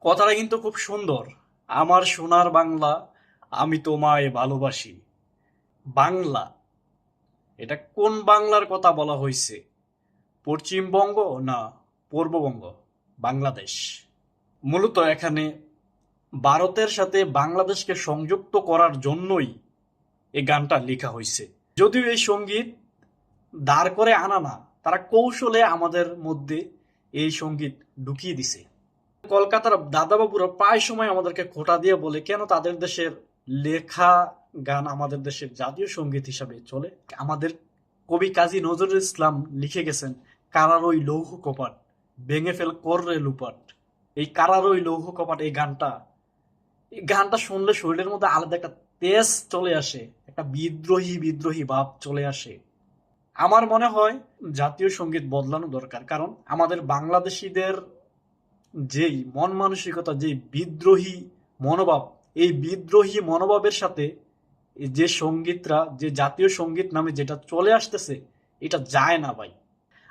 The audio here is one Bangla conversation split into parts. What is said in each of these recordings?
কথাটা কিন্তু খুব সুন্দর। আমার সোনার বাংলা আমি তোমায় ভালোবাসি। বাংলা। এটা কোন বাংলার কথা বলা হয়েছে? পশ্চিমবঙ্গ না পূর্ববঙ্গ? বাংলাদেশ। মূলত এখানে ভারতের সাথে বাংলাদেশকে সংযুক্ত করার জন্যই এই গানটা লেখা হয়েছে। যদিও এই সংগীত দাঁড় করে আনা না, তারা কৌশলে আমাদের মধ্যে এই সংগীত ঢুকিয়ে দিছে। কলকাতার দাদাবাবুরা প্রায় সময় আমাদেরকে খোটা দিয়ে বলে, কেন তাদের দেশের লেখা, গান আমাদের দেশের জাতীয় সংগীত হিসাবে চলে? আমাদের কবি কাজী নজরুল ইসলাম লিখে গেছেন, কারার ওই লৌহ কপাট, ভেঙে ফেল কররে লুপাট। এই কারার ওই লৌহ কপাট, এই গানটা এই গানটা শুনলে শরীরের মধ্যে আলাদা একটা তেজ চলে আসে, একটা বিদ্রোহী বিদ্রোহী ভাব চলে আসে। আমার মনে হয় জাতীয় সংগীত বদলানো দরকার, কারণ আমাদের বাংলাদেশিদের যেই মন মানসিকতা যে বিদ্রোহী মনোভাব, এই বিদ্রোহী মনোভাবের সাথে যে সঙ্গীতরা, যে জাতীয় সংগীত নামে যেটা চলে আসতেছে, এটা যায় না ভাই।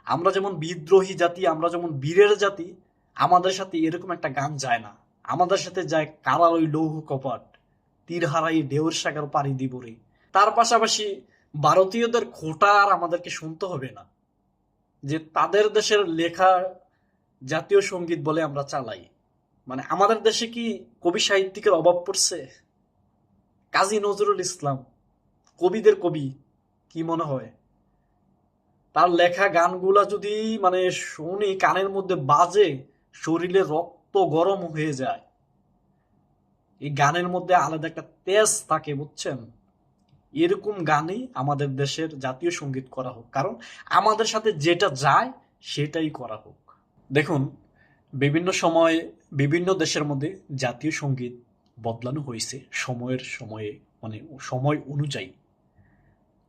আমরা যেমন বিদ্রোহী জাতি, আমরা যেমন বীরের জাতি, আমাদের সাথে এরকম একটা গান যায় না। আমাদের সাথে যায় কারার ওই লৌহ কপাট তীর হারাই ঢেউর সাগর পাড়ি দিব রে। তার পাশাপাশি ভারতীয়দের খোটা আর আমাদেরকে শুনতে হবে না। যে তাদের দেশের লেখা জাতীয় সংগীত বলে আমরা চালাই। মানে আমাদের দেশে কি কবি সাহিত্যিকের অভাব পড়ছে? কাজী নজরুল ইসলাম, কবিদের কবি, কি মনে হয়? তার লেখা গানগুলা যদি মানে শুনি, কানের মধ্যে বাজে, শরীরে রক্ত গরম হয়ে যায়। এই গানের মধ্যে আলাদা একটা তেজ থাকে, বুঝছেন? এরকম গানই আমাদের দেশের জাতীয় সংগীত করা হোক। কারণ আমাদের সাথে যেটা যায়, সেটাই করা হোক। দেখুন, বিভিন্ন সময় বিভিন্ন দেশের মধ্যে জাতীয় সংগীত বদলানো হয়েছে সময়ের সময়ে মানে সময় অনুযায়ী।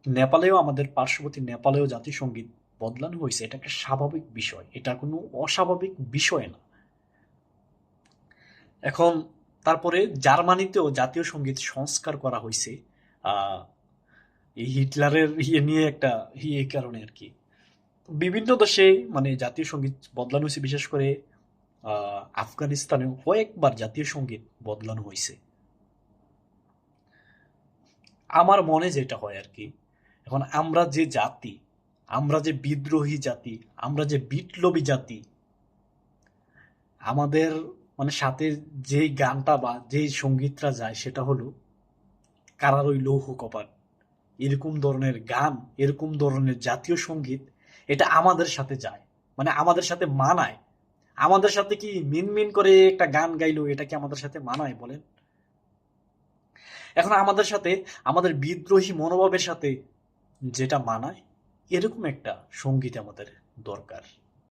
নেপালেও আমাদের পার্শ্ববর্তী নেপালেও জাতীয় সংগীত বদলানো হয়েছে, এটা একটা স্বাভাবিক বিষয়, এটা কোনো অস্বাভাবিক বিষয় না। এখন তারপরে জার্মানিতেও জাতীয় সংগীত সংস্কার করা হয়েছে এই হিটলারের ইয়ে নিয়ে একটা ইয়ে কারণে আর কি। বিভিন্ন দেশে মানে জাতীয় সংগীত বদলানো হয়েছে, বিশেষ করে আফগানিস্তানেও কয়েকবার জাতীয় সংগীত বদলানো হয়েছে। আমার মনে যেটা হয় আর কি, এখন আমরা যে জাতি, আমরা যে বিদ্রোহী জাতি, আমরা যে বিপ্লবী জাতি, আমাদের মানে সাথে যেই গানটা বা যেই সঙ্গীতটা যায় সেটা হলো কারার ওই লৌহ কপাট। এরকম ধরনের গান, এরকম ধরনের জাতীয় সংগীত এটা আমাদের সাথে যায়। মানে আমাদের সাথে মানায়। আমাদের সাথে কি মিনমিন করে একটা গান গাইলো, এটা কি আমাদের সাথে মানায় বলেন? এখন আমাদের সাথে, আমাদের বিদ্রোহী মনোভাবের সাথে যেটা মানায়, এরকম একটা সংগীত আমাদের দরকার।